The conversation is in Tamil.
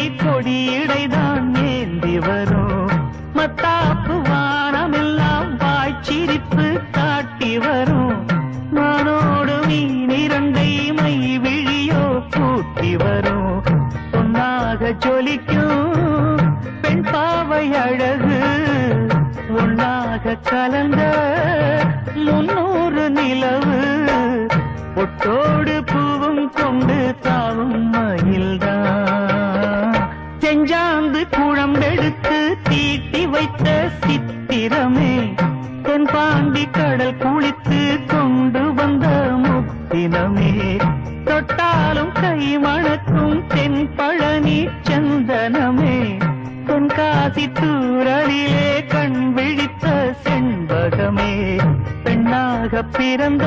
கொடியிடைதான் ஏந்தி வரும். மத்தாப்பு வானமெல்லாம் வாய்ச்சிரிப்பு காட்டி வரும். மானோடு மீனிரண்டை மை விழியோ கூட்டி வரும். ஒன்னாக ஜொலிக்கும் பெண் பாவை அழகு. ஒன்னாக கலந்த முன்னூறு நிலவு. ஒட்டோ செஞ்சாந்து குழம்பெடுத்து தீட்டி வைத்த சித்திரமே தென் பாண்டி கடல் குளித்து கொண்டு வந்த முத்தினமே. தொட்டாலும் கை மணக்கும் தென் பழனி சந்தனமே தென்காசி தூரலிலே கண் விழித்த செண்பகமே. பெண்ணாக பிறந்த